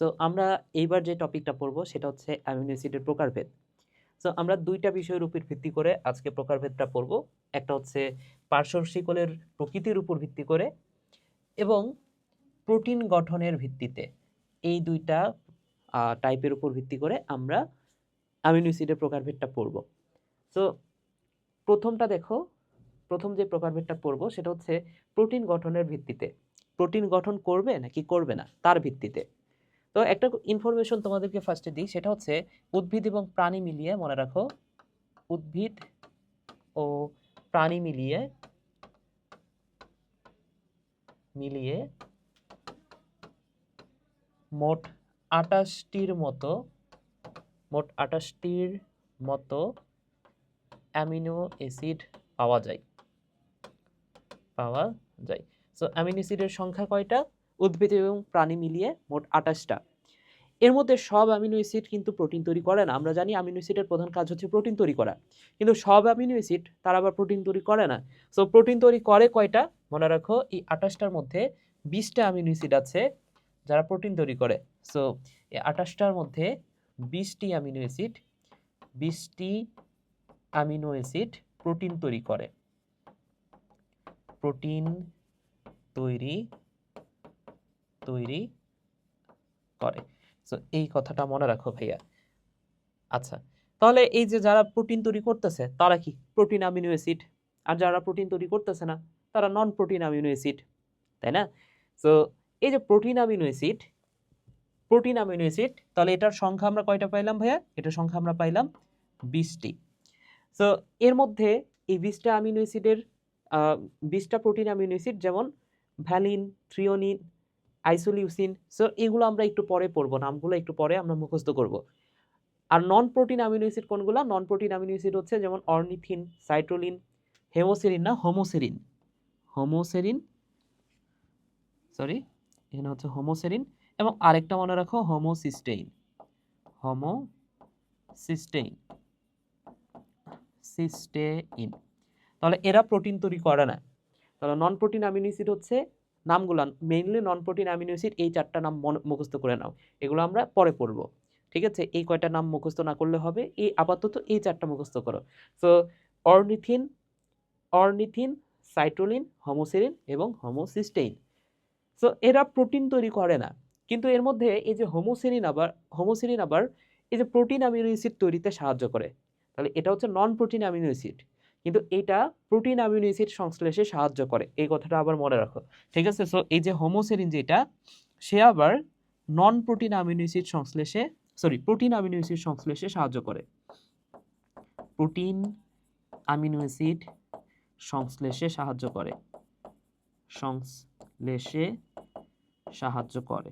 So আমরা এইবার যে টপিকটা পড়ব সেটা হচ্ছে অ্যামিনো অ্যাসিডের প্রকারভেদ। সো আমরা দুইটা বিষয়ের উপর ভিত্তি করে আজকে প্রকারভেদটা পড়ব। একটা হচ্ছে পার্শ্ব শিকলের প্রকৃতির উপর ভিত্তি করে এবং প্রোটিন গঠনের ভিত্তিতে। এই দুইটা টাইপের উপর ভিত্তি করে আমরা অ্যামিনো অ্যাসিডের প্রকারভেদটা পড়ব। সো প্রথমটা দেখো, প্রথম যে প্রকারভেদটা পড়ব সেটা হচ্ছে প্রোটিন গঠনের ভিত্তিতে। প্রোটিন গঠন করবে নাকি করবে না? তার ভিত্তিতে। তো একটা ইনফরমেশন তোমাদেরকে ফার্স্টে দিই, সেটা হচ্ছে উদ্ভিদ এবং প্রাণী মিলিয়ে মনে রাখো, উদ্ভিদ ও প্রাণী মিলিয়ে মিলিয়ে মোট আটাশটির মতো, মোট আটাশটির মতো অ্যামিনো অ্যাসিড পাওয়া যায়। পাওয়া যায়। সো অ্যামিনো অ্যাসিডের সংখ্যা কয়টা? উদ্ভিদ এবং প্রাণী মিলিয়ে মোট আটাশটা এর মধ্যে সব অ্যামিনো অ্যাসিড কিন্তু প্রোটিন তৈরি করে না। আমরা জানি অ্যামিনো অ্যাসিডের প্রধান কাজ হচ্ছে প্রোটিন তৈরি করা। কিন্তু সব অ্যামিনো অ্যাসিড তারা আবার প্রোটিন তৈরি করে না। সো প্রোটিন তৈরি করে কয়টা? মনে রাখো, এই আটাশটার মধ্যে বিশটা অ্যামিনো অ্যাসিড আছে যারা প্রোটিন তৈরি করে। সো এই আটাশটার মধ্যে বিশটি অ্যামিনো অ্যাসিড, বিশটি অ্যামিনো অ্যাসিড প্রোটিন তৈরি করে। প্রোটিন তৈরি তৈরি করে। সো এই কথাটা মনে রাখো ভাইয়া। আচ্ছা তাহলে এই যে যারা প্রোটিন তৈরি করতেছে, তারা কি প্রোটিন অ্যামিনো অ্যাসিড? আর যারা প্রোটিন তৈরি করতেছে না, তারা নন প্রোটিন অ্যামিনো অ্যাসিড, তাই না? সো এই যে protein amino acid, protein amino acid, তাহলে এটার সংখ্যা আমরা কয়টা পাইলাম ভাইয়া? এটার সংখ্যা আমরা পাইলাম বিশটি। সো এর মধ্যে এই বিশটা অ্যামিনো অ্যাসিডের বিশটা প্রোটিন অ্যামিনো অ্যাসিড যেমন ভ্যালিন, থ্রিওনিন আইসোলিউসিন সো এগুলো আমরা একটু পরে পড়ব, নামগুলো একটু পরে আমরা মুখস্থ করব। আর নন প্রোটিন অ্যামিনো অ্যাসিড কোনগুলো? নন প্রোটিন অ্যামিনো অ্যাসিড হচ্ছে যেমন অর্নিথিন, সাইট্রোলিন, হেমোসেরিন না হোমোসেরিন? হোমোসেরিন সরি এখানে হচ্ছে হোমোসেরিন এবং আরেকটা মনে রাখো, হোমোসিস্টেইন। হোমোসিস্টেইন। সিস্টেইন। তাহলে এরা প্রোটিন তৈরি করে না। তাহলে নন প্রোটিন অ্যামিনো অ্যাসিড হচ্ছে নামগুলো mainly non protein amino acid এই চারটা নাম মুখস্থ করে নাও। এগুলো আমরা পরে পড়ব। ঠিক আছে? এই কয়টা নাম মুখস্থ না করলে হবে, এই আপাতত এই চারটা মুখস্থ করো। So ornithine ornithine, citrulline, homoserine এবং হোমোসিস্টেইন। সো এরা প্রোটিন তৈরি করে না। কিন্তু এর মধ্যে এই যে হোমোসেরিন আবার হোমোসেরিন আবার এই যে প্রোটিন অ্যামিনো অ্যাসিড তৈরিতে সাহায্য করে। তাহলে এটা হচ্ছে নন প্রোটিন অ্যামিনো অ্যাসিড কিন্তু এটা প্রোটিন অ্যামিনো অ্যাসিড সংশ্লেষে সাহায্য করে। এই কথাটা আবার মনে রাখো। ঠিক আছে? সো এই যে হোমোসেরিন যেটা, সে আবার নন প্রোটিন অ্যামিনো অ্যাসিড সংশ্লেষে সরি প্রোটিন অ্যামিনো অ্যাসিড সংশ্লেষে সাহায্য করে। প্রোটিন অ্যামিনো অ্যাসিড সংশ্লেষে সাহায্য করে। সংশ্লেষে সাহায্য করে।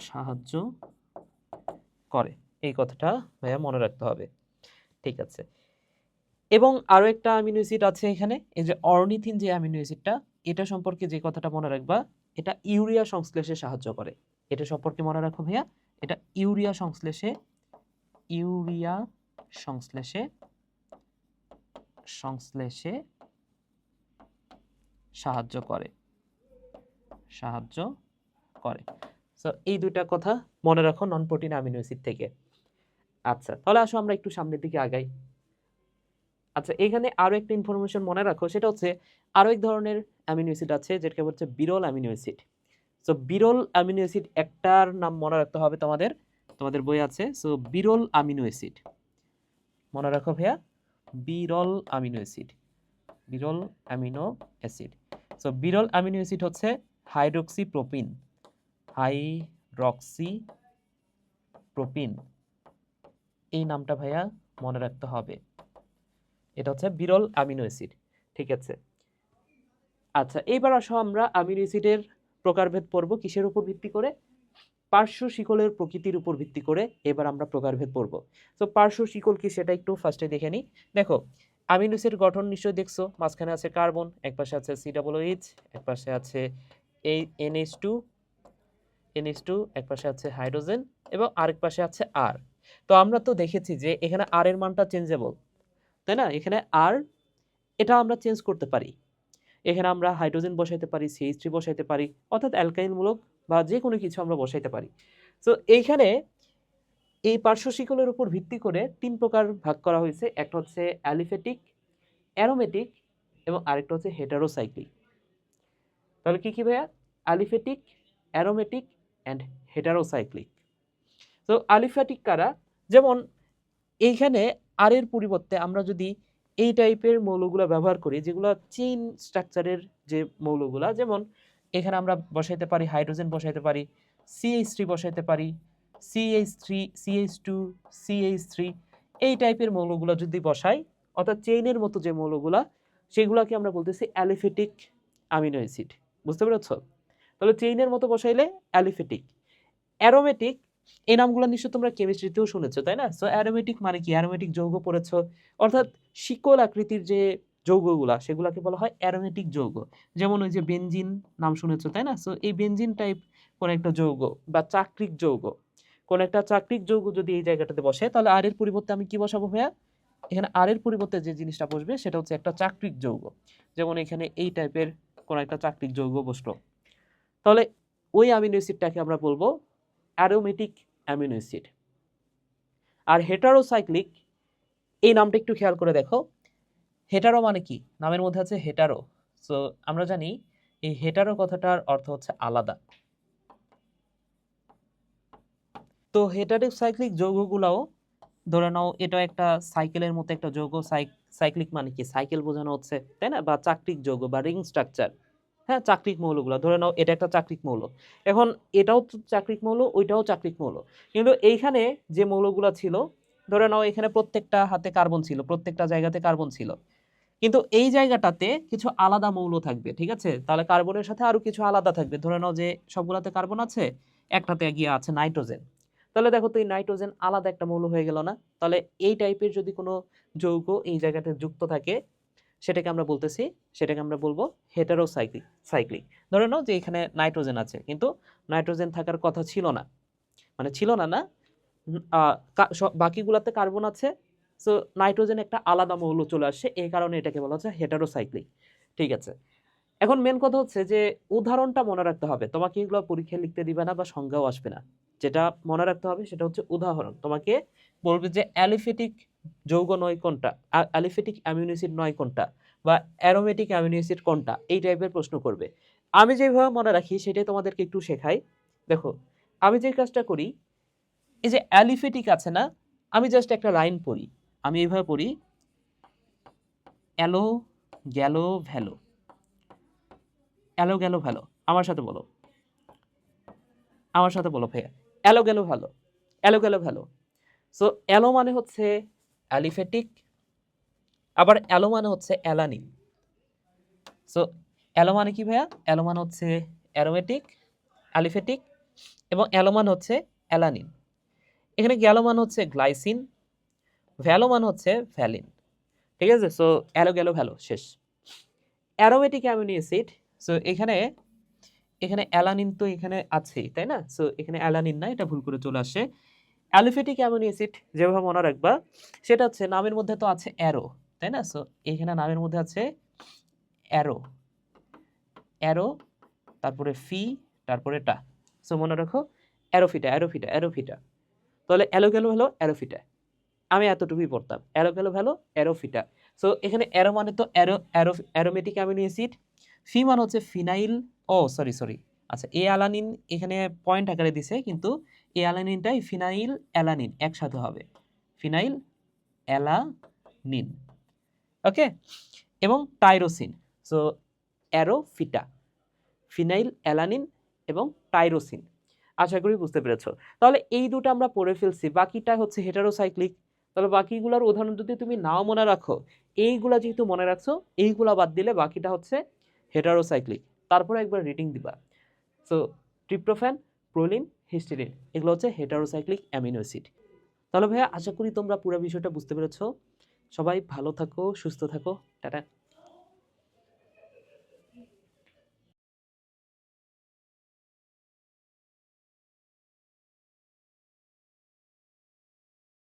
সাহায্য করে। এই কথাটা ভাইয়া মনে রাখতে হবে। ঠিক আছে। এবং আরও একটা অ্যামিনো অ্যাসিড আছে এখানে, এই যে অর্নিথিন যে অ্যামিনো অ্যাসিডটা এটা সম্পর্কে যে কথাটা মনে রাখবা, এটা ইউরিয়া সংশ্লেষে সাহায্য করে। এটা সম্পর্কে মনে রাখো ভাইয়া, এটা ইউরিয়া সংশ্লেষে ইউরিয়া সংশ্লেষে সংশ্লেষে সাহায্য করে। সাহায্য করে। সো এই দুইটা কথা মনে রাখো নন প্রোটিন অ্যামিনো অ্যাসিড থেকে। আচ্ছা তাহলে আসো আমরা একটু সামনের দিকে আগাই। আচ্ছা এখানে আরও একটা ইনফরমেশন মনে রাখো, সেটা হচ্ছে আরও এক ধরনের অ্যামিনো অ্যাসিড আছে, যেটাকে হচ্ছে বিরল অ্যামিনো অ্যাসিড সো বিরল অ্যামিনো অ্যাসিড একটার নাম মনে রাখতে হবে তোমাদের তোমাদের বই আছে। সো বিরল অ্যামিনো অ্যাসিড মনে রাখো ভাইয়া, বিরল অ্যামিনো অ্যাসিড বিরল অ্যামিনো অ্যাসিড সো বিরল অ্যামিনো অ্যাসিড হচ্ছে হাইড্রক্সি প্রোপিন হাইড্রক্সি প্রোপিন এই নামটা ভাইয়া মনে রাখতে হবে। এটা হচ্ছে বিরল অ্যামিনো অ্যাসিড, ঠিক আছে? আচ্ছা এইবার আসো আমরা অ্যামিনো অ্যাসিডের প্রকারভেদ পড়ব কিসের উপর ভিত্তি করে? পার্শ্ব শিকলের প্রকৃতির উপর ভিত্তি করে এবার আমরা প্রকারভেদ পড়ব। তো পার্শ্ব শিকল কি সেটা একটু ফার্স্টে দেখে নিই দেখো, অ্যামিনো অ্যাসিড গঠন নিশ্চয়ই দেখছ। মাঝখানে আছে কার্বন, এক পাশে আছে সি ডাবল এইচ, এক পাশে আছে এই এনএইচ টু এনএইচ টু, এক পাশে আছে হাইড্রোজেন এবং আরেক পাশে আছে আর। তো আমরা তো দেখেছি যে এখানে আর এর মানটা চেঞ্জেবল তাই না? এখানে আর এটা আমরা চেঞ্জ করতে পারি। এখানে আমরা হাইড্রোজেন বসাইতে পারি সিএইচ থ্রি বসাইতে পারি, অর্থাৎ অ্যালকাইনমূলক বা যে কোনো কিছু আমরা বসাইতে পারি। তো এইখানে এই পার্শ্ব শিকলের উপর ভিত্তি করে তিন প্রকার ভাগ করা হয়েছে। একটা হচ্ছে অ্যালিফেটিক অ্যারোমেটিক এবং আরেকটা হচ্ছে হেটারোসাইক্লিক তাহলে কি কি ভাইয়া? অ্যালিফেটিক অ্যারোমেটিক অ্যান্ড হেটারোসাইক্লিক তো অ্যালিফ্যাটিক কারা? যেমন, এইখানে আর এর পরিবর্তে আমরা যদি এই টাইপের মৌলগুলো ব্যবহার করি, যেগুলো চেইন স্ট্রাকচারের যে মৌলগুলা, যেমন, এখানে আমরা বসাইতে পারি হাইড্রোজেন বসাইতে পারি সিএইচ থ্রি বসাইতে পারি CH three CH two CH three এই টাইপের মৌলগুলো যদি বসাই, অর্থাৎ চেইনের মতো যে মৌলগুলা, সেগুলোকে আমরা বলতেছি অ্যালিফেটিক আমিনো অ্যাসিড বুঝতে পেরেছ? তাহলে চেইনের মতো বসাইলে অ্যালিফেটিক অ্যারোমেটিক এই নামগুলো নিশ্চয় তোমরা কেমিস্ট্রিতেও শুনেছো, তাই না? সো অ্যারোমেটিক মানে কি? অ্যারোমেটিক যৌগ পড়েছো। অর্থাৎ শিকল আকৃতির যে যৌগগুলা, সেগুলাকে বলা হয় অ্যারোমেটিক যৌগ। যেমন ওই যে বেনজিন নাম শুনেছো, তাই না? সো এই বেনজিন টাইপ কোন একটা যৌগ বা চাকরিক যৌগ, কোন একটা চাকরিক যৌগ যদি এই জায়গাটাতে বসে, তাহলে আর এর পরিবর্তে আমি কি বসাবো ভাইয়া? এখানে আর এর পরিবর্তে যে জিনিসটা বসবে, সেটা হচ্ছে একটা চাকরিক যৌগ। যেমন এখানে এই টাইপের কোন একটা চাকরিক যৌগ বসল। তাহলে ওই অ্যামিনো অ্যাসিডটাকে আমরা বলব অ্যারোমেটিক অ্যামিনো অ্যাসিড। আর হেটারোসাইক্লিক, এই নামটা একটু খেয়াল করে দেখো। হেটারো মানে কি? নামের মধ্যে আছে হেটারো। সো আমরা জানি এই হেটারো কথাটার অর্থ হচ্ছে আলাদা। তো হেটারোসাইক্লিক যৌগগুলাও, ধরে নাও এটা একটা সাইকেলের মতো একটা যৌগ সাইক্লিক মানে কি? সাইকেল বোঝানো হচ্ছে, তাই না? বা চাকরিক যৌগ বা রিং স্ট্রাকচার। হ্যাঁ চাকরিক মৌলগুলো। ধরে নাও, এটা একটা চাকরিক মৌল। এখন এটাও চাকরিক মৌল, ওইটাও চাকরিক মৌল। কিন্তু এইখানে যে মৌলগুলো ছিল, ধরে নাও, এখানে প্রত্যেকটা হাতে কার্বন ছিল, প্রত্যেকটা জায়গাতে কার্বন ছিল। কিন্তু এই জায়গাটাতে কিছু আলাদা মৌল থাকবে, ঠিক আছে? তাহলে কার্বনের সাথে আরও কিছু আলাদা থাকবে। ধরে নাও যে সবগুলাতে কার্বন আছে, একটাতে গিয়ে আছে নাইট্রোজেন। তাহলে দেখো তো এই নাইট্রোজেন আলাদা একটা মৌল হয়ে গেল না? তাহলে এই টাইপের যদি কোনো যৌগ এই জায়গাতে যুক্ত থাকে সেটাকে আমরা বলতেছি, সেটাকে আমরা বলব হেটারোসাইক্লিক সাইক্লিক ধরে নাও যে এখানে নাইট্রোজেন আছে, কিন্তু নাইট্রোজেন থাকার কথা ছিল না। মানে ছিল না না? বাকিগুলোতে কার্বন আছে সো নাইট্রোজেন একটা আলাদা মৌল চলে আসে এই কারণে এটাকে বলা হচ্ছে হেটারোসাইক্লিক ঠিক আছে? এখন মেন কথা হচ্ছে যে, উদাহরণটা মনে রাখতে হবে। তোমাকে এগুলো পরীক্ষায় লিখতে দিবে না বা সংজ্ঞাও আসবে না। যেটা মনে রাখতে হবে সেটা হচ্ছে উদাহরণ। তোমাকে বলবে যে, অ্যালিফেটিক যৌগ নয় কোনটা? অ্যালিফেটিক অ্যামিনো অ্যাসিড নয় কোনটা? বা অ্যারোমেটিক অ্যামিনো অ্যাসিড কোনটা? এই টাইপের প্রশ্ন করবে। আমি যেভাবে মনে রাখি সেটাই তোমাদেরকে একটু শেখাই। দেখো, আমি যে কাজটা করি, এই যে অ্যালিফেটিক আছে না, আমি জাস্ট একটা লাইন পড়ি। আমি এইভাবে পড়ি, অ্যালো গ্যালো ভ্যালো অ্যালো গেলো ভ্যালো আমার সাথে বলো। আমার সাথে বলো, ভাইয়া। অ্যালো গেলো ভালো অ্যালো গেলো ভালো সো অ্যালো মানে হচ্ছে অ্যালিফেটিক আবার অ্যালো মানে হচ্ছে অ্যালানিন সো অ্যালো মানে কি, ভাইয়া? অ্যালো মানে হচ্ছে অ্যারোমেটিক অ্যালিফেটিক এবং অ্যালো মানে হচ্ছে অ্যালানিন এখানে গ্যালো মানে হচ্ছে গ্লাইসিন ভ্যালো মানে হচ্ছে ভ্যালিন ঠিক আছে? সো অ্যালো গেলো ভ্যালো শেষ। অ্যারোমেটিক অ্যামিনো অ্যাসিড সো এখানে এখানে অ্যালানিন তো এখানে আছেই, তাই না? সো এখানে অ্যালানিন না, এটা ভুল করে চলে আসে। অ্যালিফেটিক অ্যামিনো অ্যাসিড যেভাবে মনে রাখবা, সেটা হচ্ছে নামের মধ্যে তো আছে অ্যারো, তাই না? সো এখানে নামের মধ্যে আছে অ্যারো। অ্যারো, তারপরে ফি, তারপরে টা। সো মনে রাখো, অ্যারোফিটা অ্যারোফিটা অ্যারোফিটা। তাহলে অ্যালো গেলো হলো অ্যারোফিটা। আমি এতটুকুই পড়তাম। অ্যারো গেলো ভালো অ্যারোফিটা। সো এখানে অ্যারো মানে তো aro aro, aromatic amino acid. Phe মানে হচ্ছে ফিনাইল, ও সরি সরি আচ্ছা এ অ্যালানিন এখানে পয়েন্ট আকারে দিছে, কিন্তু এ অ্যালানিনটাই ফিনাইল, অ্যালানিন, একসাথে হবে। Phenyl, alanine, okay? এবং tyrosine so aromatic phenyl, alanine এবং টাইরোসিন। আশা করি বুঝতে পেরেছ। তাহলে এই দুটো আমরা পড়ে ফেলছি, বাকিটা হচ্ছে হেটারোসাইক্লিক তাহলে বাকিগুলোর উদাহরণ যদি তুমি নাও মনে রাখো, এইগুলা যেহেতু মনে রাখছো, এইগুলা বাদ দিলে বাকিটা হচ্ছে হেটারোসাইক্লিক তারপরে একবার রিডিং দিবা। সো ট্রিপ্টোফ্যান প্রোলিন হিস্টিরিন এগুলো হচ্ছে হেটারোসাইক্লিক অ্যামিনো অ্যাসিড তাহলে ভাইয়া, আশা করি তোমরা পুরো বিষয়টা বুঝতে পেরেছ। সবাই ভালো থাকো, সুস্থ থাকো। টাটা।